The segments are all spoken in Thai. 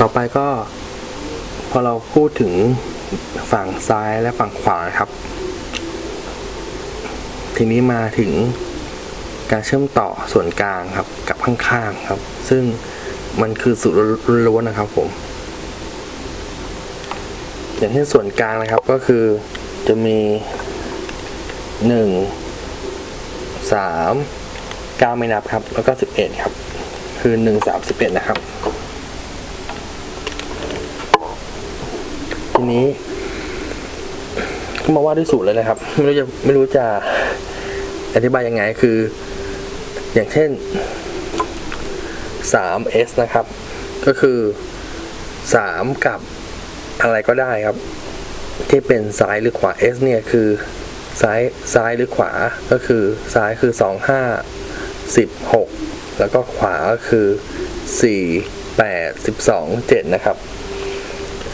ต่อไปก็พอเราพูดถึงฝั่งซ้ายและฝั่งขวาครับ ทีนี้มาถึงการเชื่อมต่อส่วนกลางครับกับข้างๆครับ ซึ่งมันคือสูตรล้วนนะครับผม อย่างเช่นส่วนกลางนะครับก็คือจะมีหนึ่งสามเก้าไม่นับครับ แล้วก็สิบเอ็ดครับ คือหนึ่งสามสิบเอ็ดนะครับ นี้ก็มาว่าด้วยสูตรเลยนะครับ ไม่รู้จะไม่รู้จะอธิบายยังไงคือ อย่างเช่น 3s นะครับ ก็คือ 3 กับอะไรก็ได้ครับ ที่เป็นซ้ายหรือขวา s เนี่ยคือซ้ายซ้ายหรือขวาก็คือซ้ายคือ 2 5 16 แล้วก็ขวาก็คือ 4 8 12 7 นะครับ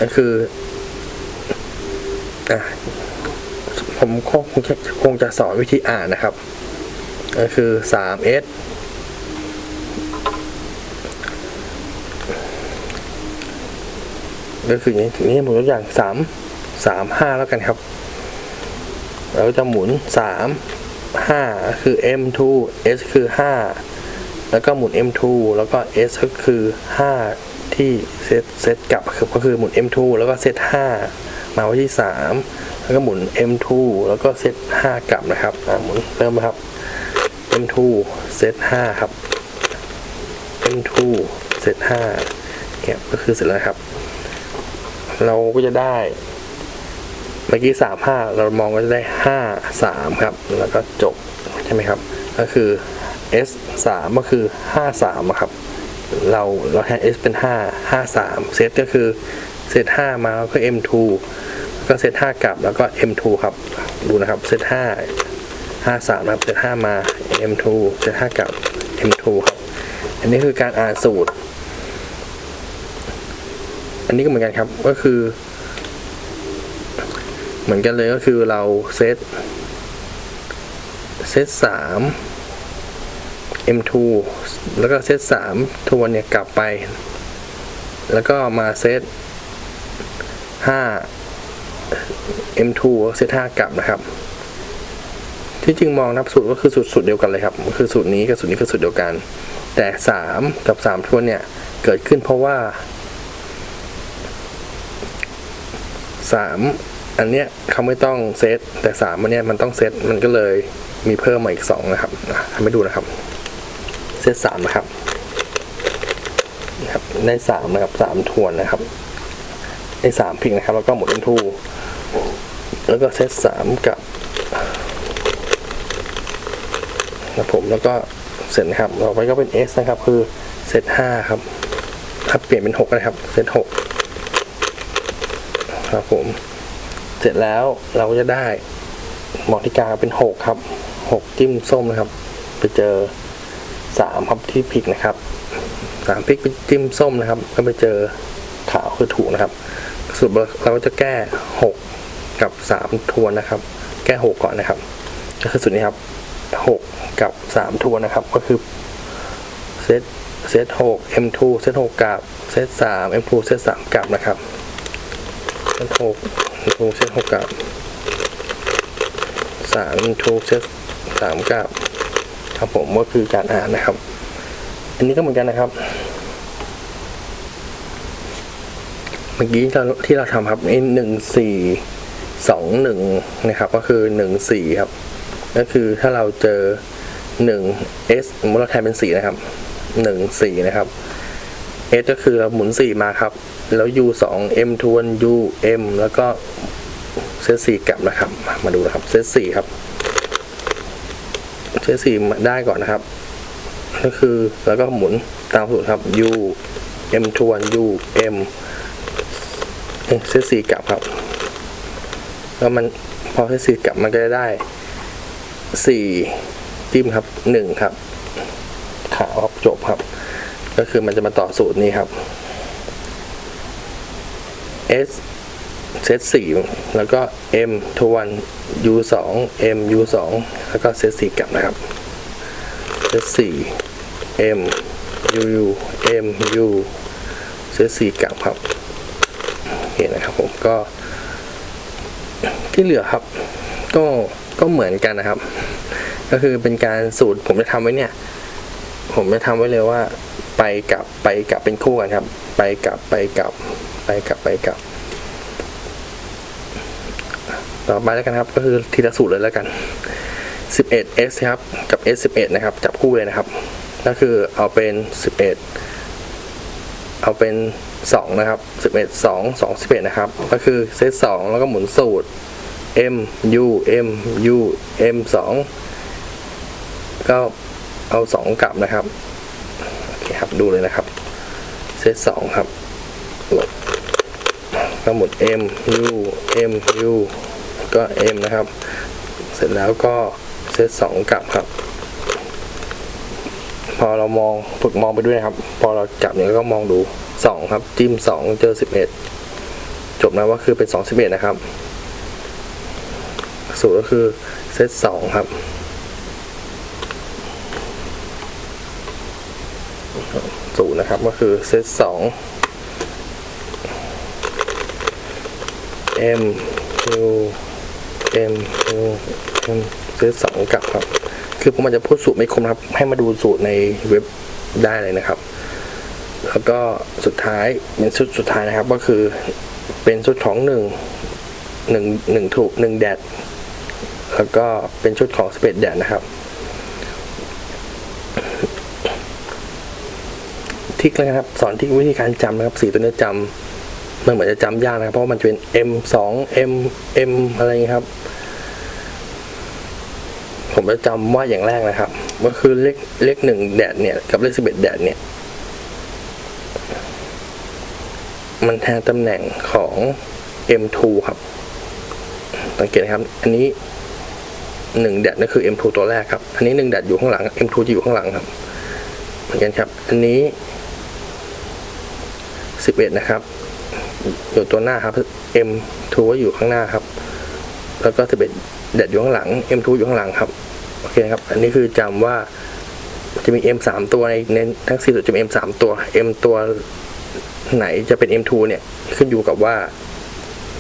ก็คือ อะผมคงคงจะคงจะสอนวิธีอ่านนะครับ ก็คือ 3s ก็คืออย่างนี้ผมยกอย่างสามสามห้าแล้วกันครับ เราจะหมุนสามห้าคือ M2 S คือห้าแล้วก็หมุน M2 แล้วก็ S ก็คือห้าที่เซตเซตกลับคือก็คือหมุน M2 แล้วก็เซตห้า มาไว้ที่สามแล้วก็หมุน M2 แล้วก็เซตห้ากลับนะครับหมุนเริ่มนะครับ M2 เซตห้าครับ M2 เซตห้าแกะก็คือเสร็จแล้วครับ เราก็จะได้เมื่อกี้สามห้าเรามองก็จะได้ห้าสามครับ แล้วก็จบใช่ไหมครับ ก็คือ S สามก็คือห้าสามครับ เราเราแทน S เป็นห้าห้าสามเซตก็คือ เซตห้ามาก็ M2 ก็เซตห้ากลับแล้วก็ M2 ครับ ดูนะครับเซตห้าห้าสามครับเซตห้ามา M2 เซตห้ากลับ M2 ครับ อันนี้คือการอ่านสูตร อันนี้ก็เหมือนกันครับก็คือ เหมือนกันเลยก็คือเราเซตเซตสาม M2 แล้วก็เซตสามทวนเนี่ยกลับไป แล้วก็มาเซต ห้า M2 เซตห้ากลับนะครับ ที่จริงมองนับสูตรก็คือสูตรสูตรเดียวกันเลยครับก็คือสูตรนี้กับสูตรนี้คือสูตรเดียวกัน แต่สามกับสามทวนเนี่ย เกิดขึ้นเพราะว่าสามอันเนี้ยเขาไม่ต้องเซตแต่สามอันเนี้ยมันต้องเซตมันก็เลยมีเพิ่มมาอีกสองนะครับทำให้ดูนะครับ เซตสามนะครับนะครับได้สามนะครับสามทวนนะครับ ได้สามพิกนะครับ แล้วก็หมดเป็นทูแล้วก็เซตสามกับนะผมแล้วก็เสร็จนะครับต่อไปก็เป็น S นะครับ คือเซตห้าครับ ถ้าเปลี่ยนเป็นหกนะครับเซตหกครับผม เสร็จแล้วเราก็จะได้หมอที่กาเป็นหกครับหกจิ้มส้มนะครับ ไปเจอสามครับที่พริกนะครับสามพริกไปจิ้มส้มนะครับ ก็ไปเจอขาวคือถูกนะครับ สรุปเราจะแก้หกกับสามทวนนะครับ แก้หกก่อนนะครับ ก็คือสุดนี้ครับหกกับสามทวนนะครับ ก็คือเซตเซตหก M2 เซตหกกับเซตสาม M2 เซตสามกับนะครับเซตหกทูเซตหกกับสามทูเซตสามกับครับผมก็คือการอ่านนะครับ อันนี้ก็เหมือนกันนะครับ เมื่อกี้ที่เราทำครับไอ้หนึ่งสี่สองหนึ่งนะครับ ก็คือหนึ่งสี่ครับ ก็คือถ้าเราเจอหนึ่ง s สมมติเราแทนเป็นสี่นะครับหนึ่งสี่นะครับ s ก็คือเราหมุนสี่มาครับ แล้ว u สอง m ทวน u m แล้วก็เซตสี่กลับนะครับ มาดูนะครับเซตสี่ครับเซตสี่ได้ก่อนนะครับ ก็คือแล้วก็หมุนตามสูตรครับ u m ทวน u m เซตสี่กลับครับ แล้วมันพอเซตสี่กลับมันก็จะได้สี่จิ้มครับหนึ่งครับ ขาวครับจบครับ ก็คือมันจะมาต่อสูตรนี้ครับ S เซตสี่แล้วก็ M ทวน U สอง M U สองแล้วก็เซตสี่กลับนะครับ เซตสี่ M U U M U เซตสี่กลับครับโอเคนะครับผม ก็ ที่เหลือครับ ก็ก็เหมือนกันนะครับ ก็คือเป็นการสูตรผมจะทำไว้เนี่ย ผมจะทำไว้เลยว่า ไปกลับไปกลับเป็นคู่กันครับ ไปกลับไปกลับไปกลับไปกลับ ต่อไปแล้วกันครับ ก็คือทีละสูตรเลยแล้วกัน 11s ครับ กับ s11 นะครับ จับคู่เลยนะครับ ก็คือเอาเป็น 11 เอาเป็น 2 นะครับ 11 2 2 11 นะครับ ก็คือเซต2แล้วก็หมุนสูตร m u m u m 2ก็เอา 2 กลับนะครับโอเคครับดูเลยนะครับ เซต2ครับลบก็หมุน m u m u ก็ m นะครับ เสร็จแล้วก็เซตสองกลับครับ พอเรามองฝึกมองไปด้วยนะครับ พอเราจับเนี่ยก็มองดูสองครับ จิ้มสองเจอสิบเอ็ดจบนะว่าคือเป็นสองสิบเอ็ดนะครับ สูตรก็คือเซตสองครับ สูตรนะครับก็คือเซตสอง M U M U M ซื้อสองกลับครับ คือผมอาจจะพูดสูตรไม่คมครับ ให้มาดูสูตรในเว็บได้เลยนะครับ แล้วก็สุดท้ายเป็นชุดสุดท้ายนะครับ ก็คือเป็นชุดของหนึ่งหนึ่งหนึ่งถูกหนึ่งแดด แล้วก็เป็นชุดของสเปดแดดนะครับ ทิกนะครับ สอนที่วิธีการจำนะครับสีตัวนี้จำมันเหมือนจะจำยากนะครับ เพราะมันจะเป็น M 2 M M อะไรอย่างงี้ครับ ผมจะจำว่าอย่างแรกนะครับ ก็คือเลขเลขหนึ่งแดดเนี่ย กับเลขสิบเอ็ดแดดเนี่ย มันแทนตำแหน่งของ M2 ครับ สังเกตนะครับ อันนี้หนึ่งแดดนั่นคือ M2 ตัวแรกครับ อันนี้หนึ่งแดดอยู่ข้างหลัง M2 จะอยู่ข้างหลังครับ เหมือนกันครับ อันนี้สิบเอ็ดนะครับ อยู่ตัวหน้าครับ M2 ก็อยู่ข้างหน้าครับ แล้วก็สิบเอ็ด แดดอยู่ข้างหลัง M2 อยู่ข้างหลังครับ โอเคครับ อันนี้คือจำว่าจะมี M สามตัวในในทั้งสี่ตัวจะมี M สามตัว M ตัวไหนจะเป็น M2 เนี่ย ขึ้นอยู่กับว่า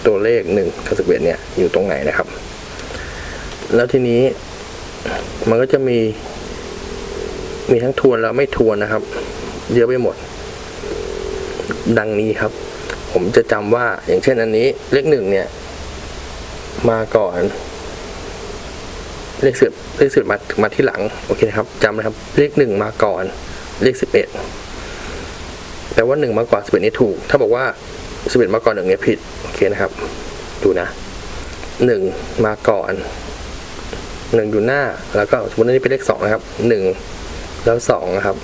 ตัวเลขหนึ่งกับสิบเอ็ดเนี่ย อยู่ตรงไหนนะครับ แล้วทีนี้มันก็จะมี มีทั้งทวนแล้วไม่ทวนนะครับ เยอะไปหมด ดังนี้ครับ ผมจะจำว่าอย่างเช่นอันนี้เลขหนึ่งเนี่ย มาก่อน เลขสิบเลขสิบมามาที่หลังโอเคนะครับจำนะครับ เลขหนึ่งมาก่อนเลขสิบเอ็ดแปลว่าหนึ่งมาก่อนสิบเอ็ดนี่ถูก ถ้าบอกว่าสิบเอ็ดมาก่อนหนึ่งเนี่ยผิดโอเคนะครับ ดูนะหนึ่งมาก่อนหนึ่งอยู่หน้า แล้วก็สมมติอันนี้เป็นเลขสองนะครับหนึ่งแล้วสองนะครับ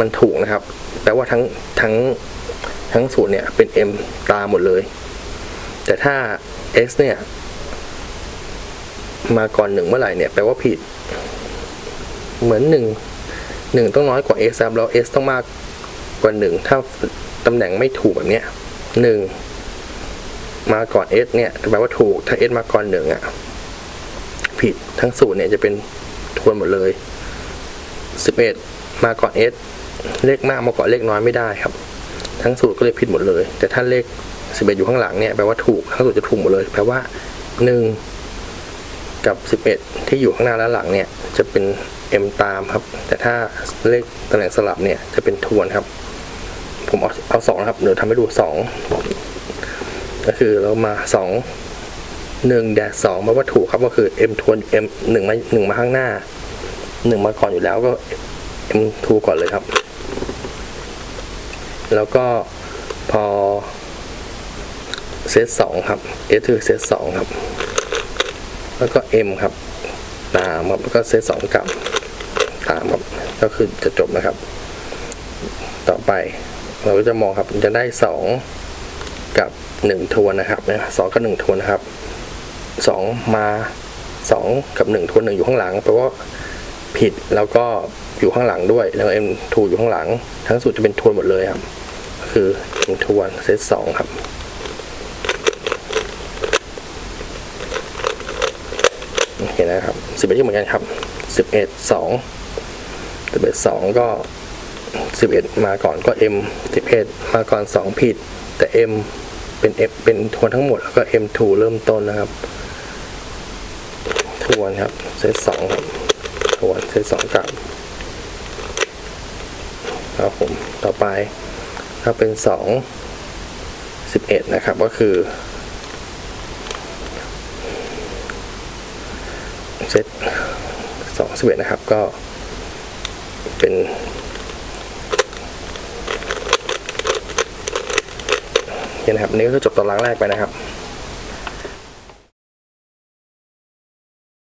มันถูกนะครับ แปลว่าทั้งทั้งทั้งสูตรเนี่ยเป็น m ตามหมดเลย แต่ถ้า s เนี่ย มาก่อนหนึ่งเมื่อไหร่เนี่ยแปลว่าผิด เหมือนหนึ่งหนึ่งต้องน้อยกว่า s ครับแล้ว s ต้องมากกว่าหนึ่งถ้าตำแหน่งไม่ถูกแบบเนี้ยหนึ่งมาก่อน s เนี่ยแปลว่าถูก ถ้า s มาก่อนหนึ่งอะผิดทั้งสูตรเนี่ยจะเป็นทวนหมดเลยสิบเอ็ดมาก่อน s เลขมากมาก่อนเลขน้อยไม่ได้ครับ ทั้งสูตรก็เลยผิดหมดเลย แต่ถ้าเลขสิบเอ็ดอยู่ข้างหลังเนี่ยแปลว่าถูกทั้งสูตรจะถูกหมดเลยแปลว่าหนึ่ง กับสิบเอ็ดที่อยู่ข้างหน้าและหลังเนี่ยจะเป็น m ตามครับ แต่ถ้าเลขตำแหน่งสลับเนี่ยจะเป็นทวนครับ ผมเอาเอาสองนะครับเดี๋ยวทำให้ดูสองก็คือเรามาสองหนึ่งแดดสองแปลว่าถูกครับก็คือ m ทวน m หนึ่งมาหนึ่งมาข้างหน้าหนึ่งมาก่อนอยู่แล้วก็ m ทูก่อนเลยครับ แล้วก็พอเซตสองครับ S คือเซตสองครับ แล้วก็ M ครับตามครับแล้วก็เซตสองกลับตามครับก็คือจะจบนะครับ ต่อไปเราก็จะมองครับจะได้สองกับหนึ่งทวนนะครับนะสองกับหนึ่งทวนนะครับสองมาสองกับหนึ่งทวนหนึ่งอยู่ข้างหลังแปลว่าผิดแล้วก็อยู่ข้างหลังด้วยแล้ว M ทูอยู่ข้างหลัง ทั้งสูตรจะเป็นทวนหมดเลยครับ คือ M ทวนเซตสองครับ โอเคนะครับ สิบเอ็ดเหมือนกันครับสิบเอ็ดสองสิบเอ็ดสองก็11มาก่อนก็ M 11มาก่อน2ผิด แต่ M เป็น F เป็นทวนทั้งหมดแล้วก็ M2 เริ่มต้นนะครับ ทวนครับเซตสองครับทวนเซตสองกลับครับผมต่อไปถ้าเป็นสองสิบเอ็ดนะครับก็คือ เซตสองสิบเอ็ดนะครับ ก็เป็นนี่นะครับนี่ก็จบตอนล้างแรกไปนะครับ